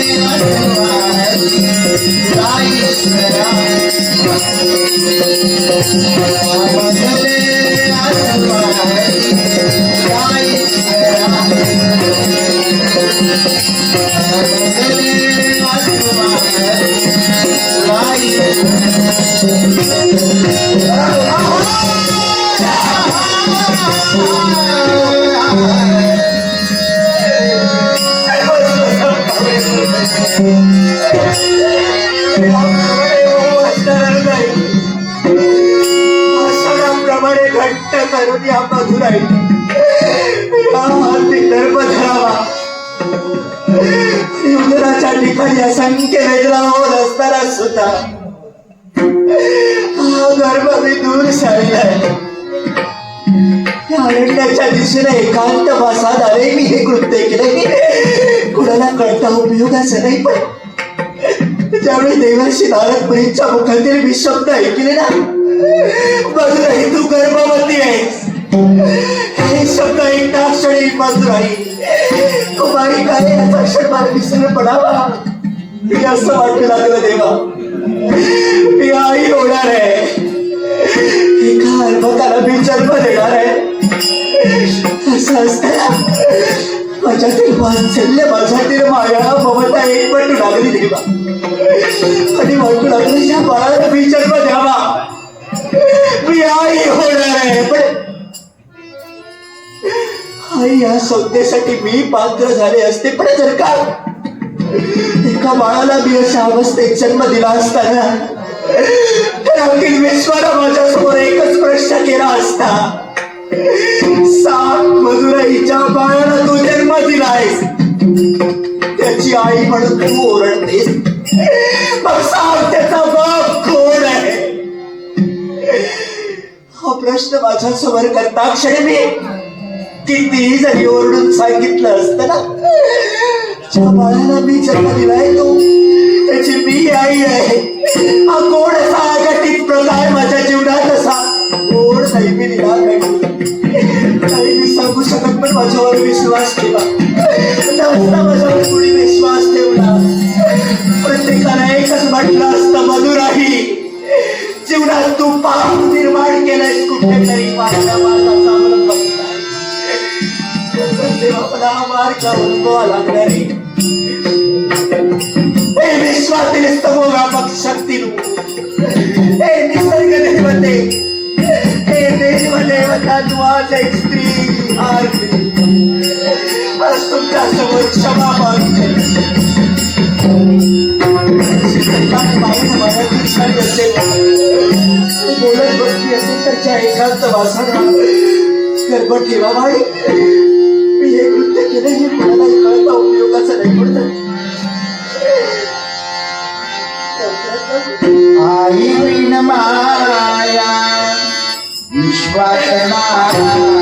Thank you. घट्ट करून या बाजूला या धरावा. उदराच्या ठिकाणी असंख्य वेदना होत असताना सुद्धा. हा गर्भ मी दूर सारलाय अरण्याच्या दिशेने एकांत वासात आले मी हे कृत्य केले. कुणाला कळता उपयोगाचं नाही पण. ज्यावेळी देवाशी नारद मुलींच्या मुखातील मी शब्द ऐकले ना मधुराई तू गर्भवती आहेस. हे शब्द ऐकता क्षणी मधुराई कुमारी काय याचा क्षण मला विसरून पडावा. मी असं वाटू लागलं देवा. मी आई होणार आहे. एका अर्भकाला मी जन्म देणार आहे. असं असताना माझ्यातील वाचल्य माझ्यातील माया ममता एक पटू लागली देवा. नाही या संस्थेसाठी मी पात्र झाले असते पण जर का? एका बाळाला मी अशा अवस्थेत जन्म दिला असताना तर अखिल विश्वाला माझ्यासमोर एकच प्रश्न केला असता सात मधुराईच्या बाळाला तू जन्म दिलायस. त्याची आई म्हणून तू ओरडतेस मग सांग त्याचा बाप कोण आहे. हा प्रश्न माझ्यासमोर करता क्षणी मी कितीही जरी ओरडून सांगितलं असतं ना. ज्या बाळाला मी जन्म दिलाय तो. त्याची मी आई आहे. हा कोण असा अगतिक प्रकार माझ्या जीवनात असा? कोण नाही मी दिला काही मी सांगू शकत पण माझ्यावर विश्वास ठेवा. मला हा मार्ग अवलंबावा लागणार आहे हे विश्वातील स्तमोव्यापक शक्ती हे निसर्ग देवते हे स्त्री आरती आज तुमच्यासमोर क्षमा मागते असेल बोलत बसली असेल तर त्या एकांत वासाला गर्भ ठेवा बाई केलं हे कोणालाही कळता उपयोगाचं नाही I win Maya Vishwas Maya.